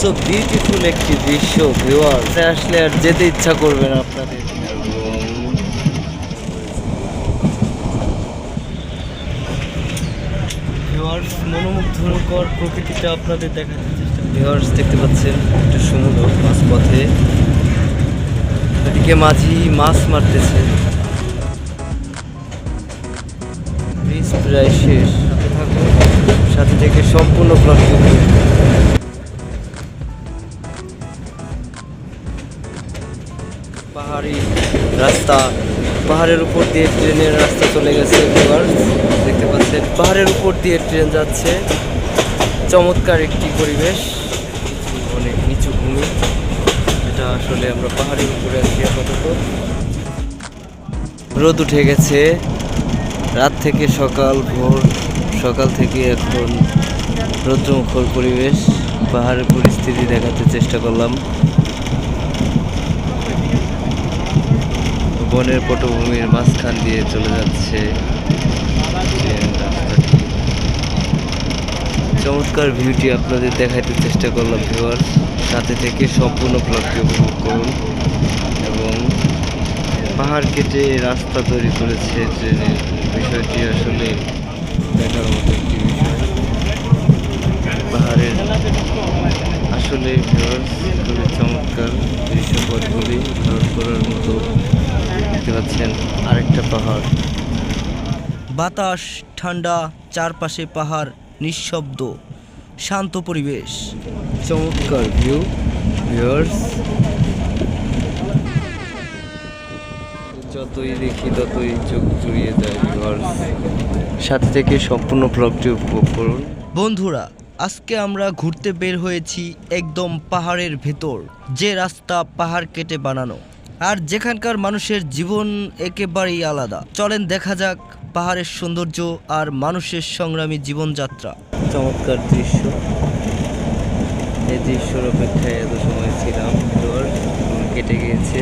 So beautiful একটি দৃশ্য viewer আসলে আর যেতে ইচ্ছা করবে না আপনাদের। ভিউয়ার্স মনোমুগ্ধকর প্রকৃতিটা আপনাদের দেখাতে চেষ্টা ভিউয়ার্স দেখতে পাচ্ছেন একটু সমুদ্র মাঝপথে। এদিকে মাঝি মাছ মারতেছে। ব্রিজ প্রায় শেষ। সাথে থেকে সম্পূর্ণ ব্লক পাহাড়ি রাস্তা। পাহাড়ের উপর দিয়ে ট্রেনের রাস্তা চলে গেছে। দেখতে পাচ্ছেন, পাহাড়ের উপর দিয়ে ট্রেন যাচ্ছে। চমৎকার একটি পরিবেশ। অনেক নিচু ভূমি। এটা আসলে আমরা পাহাড়ের উপরে আছি আপাতত। রোদ উঠে গেছে। রাত থেকে সকাল, ভোর সকাল থেকে এখন রৌদ্রমুখর পরিবেশ। পাহাড়ের পরিস্থিতি দেখাতে চেষ্টা করলাম। বনের পটভূমির মাঝখান দিয়ে চলে যাচ্ছে চমৎকার ভিউটি আপনাদের দেখাইতে চেষ্টা করলাম ভিউয়ার সাথে থেকে সম্পূর্ণ ব্লগটি উপভোগ করুন এবং পাহাড় কেটে রাস্তা তৈরি করেছে ট্রেনের বিষয়টি আসলে দেখার মতো একটি বিষয়। পাহাড়ের আসলে ভিউয়ার্স খুবই চমৎকার দৃশ্যপটগুলি ধারণ করার মতো। দেখতে পাচ্ছেন আরেকটা পাহাড়। বাতাস ঠান্ডা চারপাশে পাহাড় নিঃশব্দ শান্ত পরিবেশ। চমৎকার ভিউ ভিউয়ার্স যতই দেখি ততই চোখ জুড়িয়ে যায় ভিউয়ার্স সাথে থেকে সম্পূর্ণ ব্লগটি উপভোগ করুন। বন্ধুরা আজকে আমরা ঘুরতে বের হয়েছি একদম পাহাড়ের ভেতর যে রাস্তা পাহাড় কেটে বানানো। আর যেখানকার মানুষের জীবন একেবারেই আলাদা। চলেন দেখা যাক পাহাড়ের সৌন্দর্য আর মানুষের সংগ্রামী জীবনযাত্রা। চমৎকার দৃশ্য। এই দৃশ্যর অপেক্ষায় এত সময় ছিলাম কেটে গিয়েছে।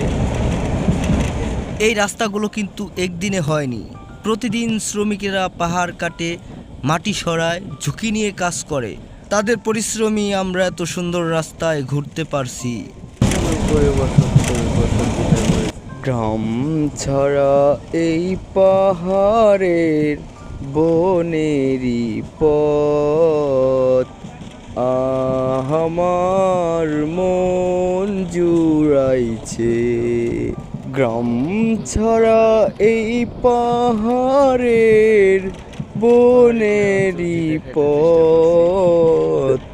এই রাস্তাগুলো কিন্তু একদিনে হয়নি। প্রতিদিন শ্রমিকেরা পাহাড় কাটে মাটি সরায় ঝুঁকি নিয়ে কাজ করে। তাদের পরিশ্রমী আমরা এত সুন্দর রাস্তায় ঘুরতে পারছি। গ্রাম ছাড়া এই পাহাড়ের বনেরই পথ। আহ, আমার মন জুড়াইছে। গ্রাম ছাড়া এই পাহাড়ের বনেরই পথ।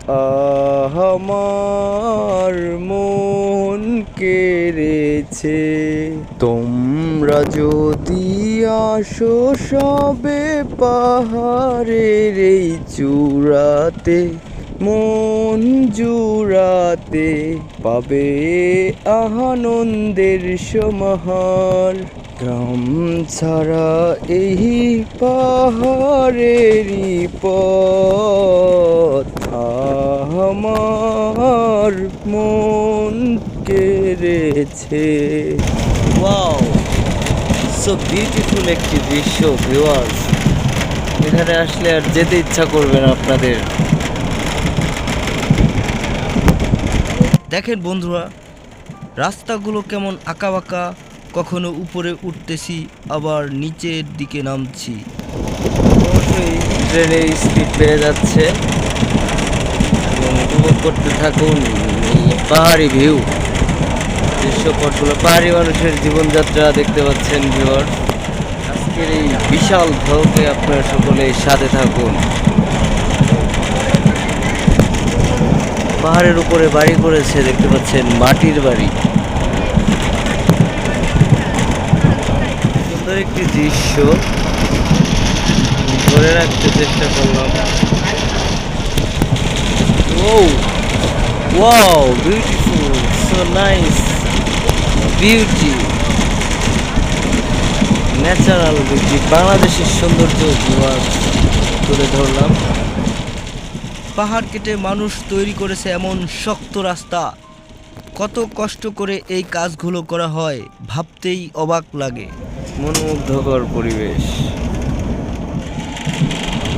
আমার মন কেড়েছে। তোমরা যদি আসো সবে পাহাড়ের এই চূড়াতে, মন জুড়াতে পাবে আনন্দের সমাহার। গ্রাম ছাড়া এই পাহাড়েরই পথ আমার মন কেড়েছে। ওয়াও সো বিউটিফুল একটি দৃশ্য ভিউয়ার্স এখানে আসলে আর যেতে ইচ্ছা করবে না আপনাদের। দেখেন বন্ধুরা, রাস্তাগুলো কেমন আঁকাবাঁকা, কখনো উপরে উঠতেছি, আবার নিচের দিকে নামছি। অবশ্যই ট্রেনের স্পিড বেড়ে যাচ্ছে। উপভোগ করতে থাকুন পাহাড়ি ভিউ দৃশ্যপটগুলো পাহাড়ি মানুষের জীবনযাত্রা দেখতে পাচ্ছেন ভিউয়ার আজকের এই বিশাল ঢৌকে আপনারা সকলে সাথে থাকুন। পাহাড়ের উপরে বাড়ি করেছে দেখতে পাচ্ছেন মাটির বাড়ি। সুন্দর একটি দৃশ্য। ধরে রাখতে চেষ্টা করলাম। ও wow beautiful so nice beauty natural beauty বাংলাদেশের সৌন্দর্য তুলে ধরলাম। পাহাড় কেটে মানুষ তৈরি করেছে এমন শক্ত রাস্তা। কত কষ্ট করে এই কাজগুলো করা হয়, ভাবতেই অবাক লাগে। মনোমুগ্ধকর পরিবেশ।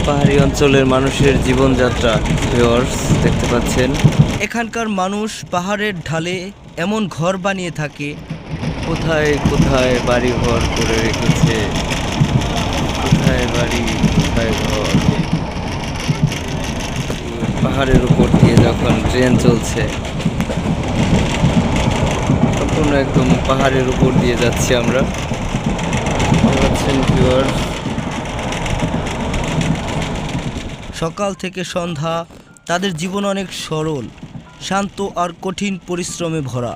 পাহাড়ি অঞ্চলের মানুষের জীবনযাত্রা ভিউয়ার্স দেখতে পাচ্ছেন। এখানকার মানুষ পাহাড়ের ঢালে এমন ঘর বানিয়ে থাকে। কোথায় কোথায় বাড়ি ঘর করে রেখেছে? কোথায় বাড়ি কোথায় ঘর? পাহাড়ের উপর দিয়ে যখন ট্রেন চলছে তখন একদম পাহাড়ের উপর দিয়ে যাচ্ছি আমরা। দেখতে পাচ্ছেন viewers? সকাল থেকে সন্ধ্যা তাদের জীবন অনেক সরল, শান্ত আর কঠিন পরিশ্রমে ভরা।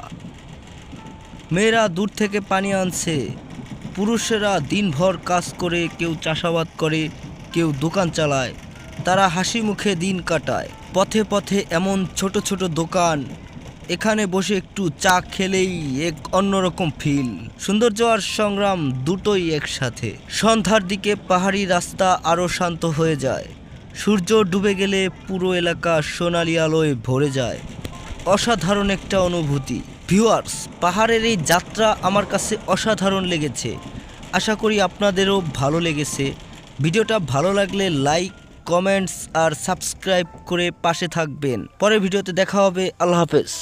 মেয়েরা দূর থেকে পানি আনছে, পুরুষেরা দিনভর কাজ করে, কেউ চাষাবাদ করে, কেউ দোকান চালায়। তারা হাসি মুখে দিন কাটায়। পথে পথে এমন ছোট ছোট দোকান, এখানে বসে একটু চা খেলেই এক অন্যরকম ফিল সৌন্দর্য আর সংগ্রাম দুটোই একসাথে। সন্ধ্যার দিকে পাহাড়ি রাস্তা আরও শান্ত হয়ে যায়। সূর্য ডুবে গেলে পুরো এলাকা সোনালি আলোয় ভরে যায়। অসাধারণ একটা অনুভূতি। ভিউয়ার্স, পাহাড়ের এই যাত্রা আমার কাছে অসাধারণ লেগেছে। আশা করি আপনাদেরও ভালো লেগেছে। ভিডিওটা ভালো লাগলে লাইক, কমেন্টস আর সাবস্ক্রাইব করে পাশে থাকবেন। পরের ভিডিওতে দেখা হবে। আল্লাহ হাফেজ।